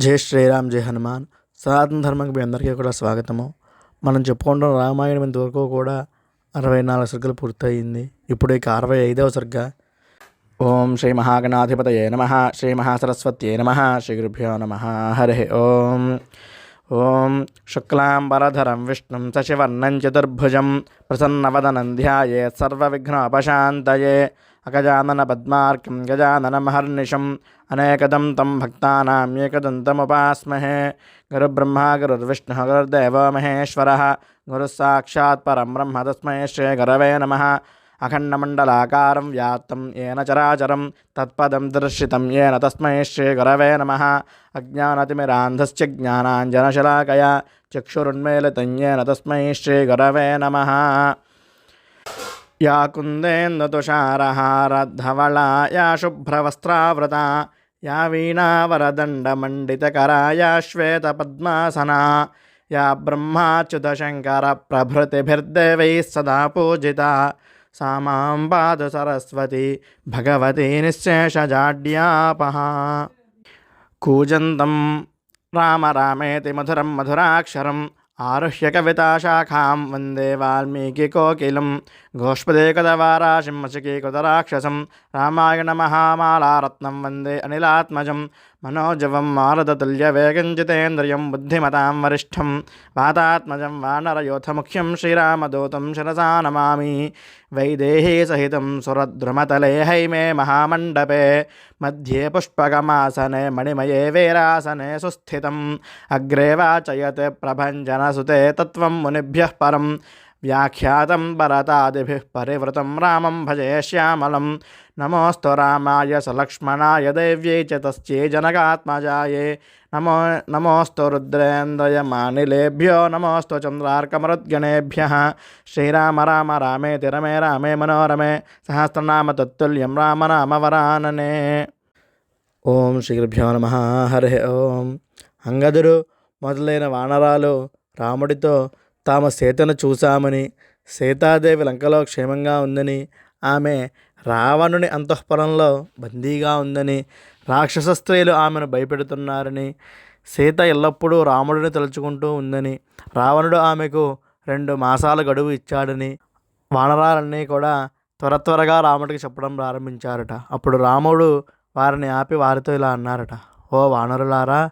జై శ్రీరామ్ జై హనుమాన్. సనాతన ధర్మంకి మీ అందరికీ కూడా స్వాగతము. మనం చెప్పుకుంటున్న రామాయణం ఇంతవరకు కూడా అరవై నాలుగు సర్గలు పూర్తయింది. ఇప్పుడు ఇక అరవై ఐదవ సర్గ. ఓం శ్రీ మహాగణాధిపతయే నమ. శ్రీ మహాసరస్వత్యే నమ. శ్రీ గురుభ్యో నమ. హరి ఓం. ओं शुक्लां बरधरं विष्णुं सशिवर्णं चतुर्भुजं प्रसन्नवदनं अगजानन सर्वविघ्नोपशान्तये गजानन महर्निशं अनेकदं तं भक्तानाम् एकदन्तमुपास्महे। गुरुब्रह्मा, गुरुर्विष्णुः, गुरुर्देवो महेश्वरः। गुरुः साक्षात् परं ब्रह्म तस्मै श्रीगुरवे नमः। अखंडमंडलाकार व्या येन चराचरं, तत्पदं दर्शितं येन तस्म श्रीगुरवे नम। अज्ञानतिमिरान्धस्य ज्ञानाञ्जनशलाकया चक्षुरुन्मेलितं तस्म श्रीगुरव नम। नमः या कुंदेन्दुषारहारधवला या शुभ्रवस्त्रावृता, या वीणावरदण्डमण्डितकरा, या श्वेतपद्मासना, या ब्रह्माच्युतशङ्करप्रभृतिभिर्देवैः सदा पूजिता। सा मां पातु सरस्वती भगवती निःशेषजाड्यापः कूजन्तं राम रामेति मधुरं ఆరుహ్య కవితాశాఖాం వందే వాల్మీకికోకిలం గోష్పదేకదవారాశింహసికీకృతరాక్షసం రామాయణ మహామాలారత్నం వందే అనిలాత్మజం మనోజవం మారదతుల్యవేగంజితేంద్రియం బుద్ధిమతాం వరిష్టం వాతాత్మజం వానరయోథముఖ్యం శ్రీరామదూతం శిరసా నమామి వైదేహీ సహితం సురద్రుమతలే హైమే మహామండపే మధ్యే పుష్పగమాసనే మణిమయే వీరాసనే సుస్థితం అగ్రే ప్రభంజన प्रभञ्जनसुते तत्त्वं मुनिभ्यः परं व्याख्यातं भरतादिभिः परिवृतं रामं भजे श्यामलं नमोऽस्तु रामाय सलक्ष्मणाय देव्यै च तस्यै जनकात्मजायै नमो नमोऽस्तु रुद्रेन्द्रयमानिलेभ्यो नमोऽस्तु चन्द्रार्कमरुद्गणेभ्यः श्रीराम राम रामेति रमे रामे मनोरमे सहस्रनाम तत्तुल्यं राम नाम వరాననే ఓం శ్రీ గురుభ్యో నమ హరి ఓం అంగదుడు మొదలైన వానరాలు రాముడితో తాము సీతను చూశామని సీతాదేవి లంకలో క్షేమంగా ఉందని ఆమె రావణుని అంతఃపురంలో బందీగా ఉందని రాక్షస స్త్రీలు ఆమెను భయపెడుతున్నారని సీత ఎల్లప్పుడూ రాముడిని తలుచుకుంటూ ఉందని రావణుడు ఆమెకు రెండు మాసాల గడువు ఇచ్చాడని వానరాలన్నీ కూడా త్వర త్వరగా రాముడికి చెప్పడం ప్రారంభించారట. అప్పుడు రాముడు వారిని ఆపి వారితో ఇలా అన్నారట ఓ వానరులారా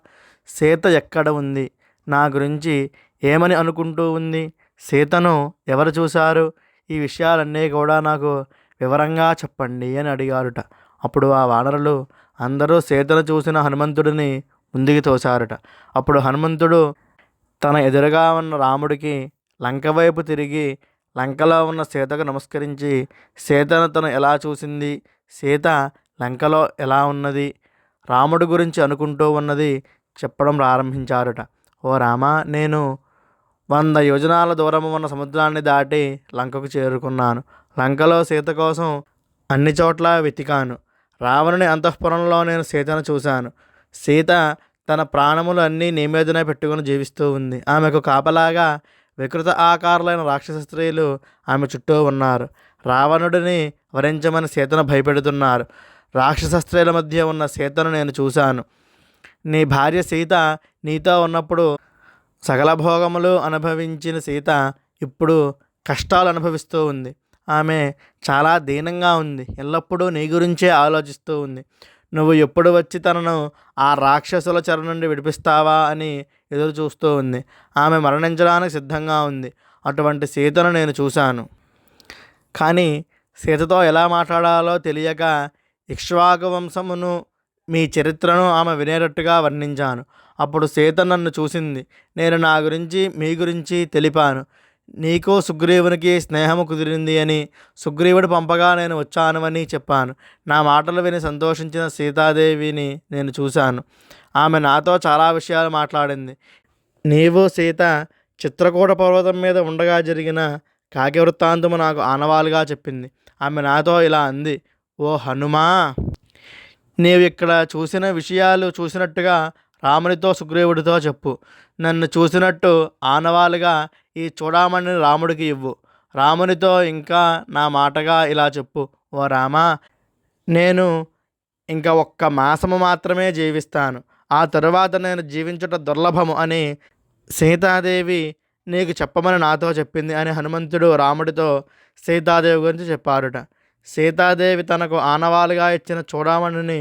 సీత ఎక్కడ ఉంది? నా గురించి ఏమని అనుకుంటూ ఉంది? సీతను ఎవరు చూశారు? ఈ విషయాలన్నీ కూడా నాకు వివరంగా చెప్పండి అని అడిగారుట. అప్పుడు ఆ వానరులు అందరూ సీతను చూసిన హనుమంతుడిని ముందుకు తోశారట. అప్పుడు హనుమంతుడు తన ఎదురుగా ఉన్న రాముడికి లంక వైపు తిరిగి లంకలో ఉన్న సీతకు నమస్కరించి సీతను తను ఎలా చూసింది? సీత లంకలో ఎలా ఉన్నది? రాముడి గురించి అనుకుంటూ ఉన్నది చెప్పడం ప్రారంభించారట. ఓ రామా నేను వంద యోజనాల దూరము ఉన్న సముద్రాన్ని దాటి లంకకు చేరుకున్నాను. లంకలో సీత కోసం అన్ని చోట్ల వెతికాను. రావణుని అంతఃపురంలో నేను సీతను చూశాను. సీత తన ప్రాణములు అన్నీ నీ మీదనే పెట్టుకుని జీవిస్తూ ఉంది. ఆమెకు కాపలాగా వికృత ఆకారులైన రాక్షస స్త్రీలు ఆమె చుట్టూ ఉన్నారు. రావణుడిని వరించమని సీతను భయపెడుతున్నారు. రాక్షస స్త్రీల మధ్య ఉన్న సీతను నేను చూశాను. నీ భార్య సీత నీతో ఉన్నప్పుడు సకల భోగములు అనుభవించిన సీత ఇప్పుడు కష్టాలు అనుభవిస్తూ ఉంది. ఆమె చాలా దీనంగా ఉంది. ఎల్లప్పుడూ నీ గురించే ఆలోచిస్తూ ఉంది. నువ్వు ఎప్పుడు వచ్చి తనను ఆ రాక్షసుల చెర నుండి విడిపిస్తావా అని ఎదురు చూస్తూ ఉంది. ఆమె మరణించడానికి సిద్ధంగా ఉంది. అటువంటి సీతను నేను చూశాను. కానీ సీతతో ఎలా మాట్లాడాలో తెలియక ఇక్ష్వాకు వంశమును మీ చరిత్రను ఆమె వినేటట్టుగా వర్ణించాను. అప్పుడు సీత నన్ను చూసింది. నేను నా గురించి మీ గురించి తెలిపాను. నీకు సుగ్రీవునికి స్నేహము కుదిరింది అని సుగ్రీవుడు పంపగా నేను వచ్చాను చెప్పాను. నా మాటలు విని సంతోషించిన సీతాదేవిని నేను చూశాను. ఆమె నాతో చాలా విషయాలు మాట్లాడింది. నీవు సీత చిత్రకూట పర్వతం మీద ఉండగా జరిగిన కాకి వృత్తాంతము నాకు ఆనవాలుగా చెప్పింది. ఆమె నాతో ఇలా అంది. ఓ హనుమా! నీవు ఇక్కడ చూసిన విషయాలు చూసినట్టుగా రామునితో సుగ్రీవుడితో చెప్పు. నన్ను చూసినట్టు ఆనవాలుగా ఈ చూడమని రాముడికి ఇవ్వు. రామునితో ఇంకా నా మాటగా ఇలా చెప్పు. ఓ రామా నేను ఇంకా ఒక్క మాసము మాత్రమే జీవిస్తాను. ఆ తరువాత నేను జీవించుట దుర్లభము అని సీతాదేవి నీకు చెప్పమని నాతో చెప్పింది అని హనుమంతుడు రాముడితో సీతాదేవి గురించి చెప్పారుట సీతాదేవి తనకు ఆనవాలుగా ఇచ్చిన చూడమణిని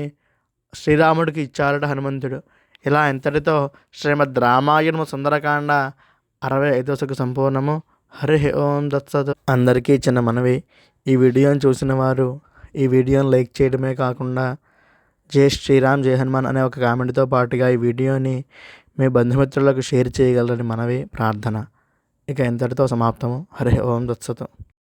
శ్రీరాముడికి ఇచ్చారట హనుమంతుడు. ఇలా ఇంతటితో శ్రీమద్ రామాయణము సుందరకాండ అరవై ఐదోసకు సంపూర్ణము. హరి ఓం దత్సత్. అందరికీ చిన్న మనవి. ఈ వీడియోని చూసిన వారు ఈ వీడియోని లైక్ చేయడమే కాకుండా జై శ్రీరామ్ జై హనుమాన్ అనే ఒక కామెంట్తో పాటుగా ఈ వీడియోని మీ బంధుమిత్రులకు షేర్ చేయగలరని మనవి ప్రార్థన. ఇక ఇంతటితో సమాప్తము. హరి ఓం దత్సతు.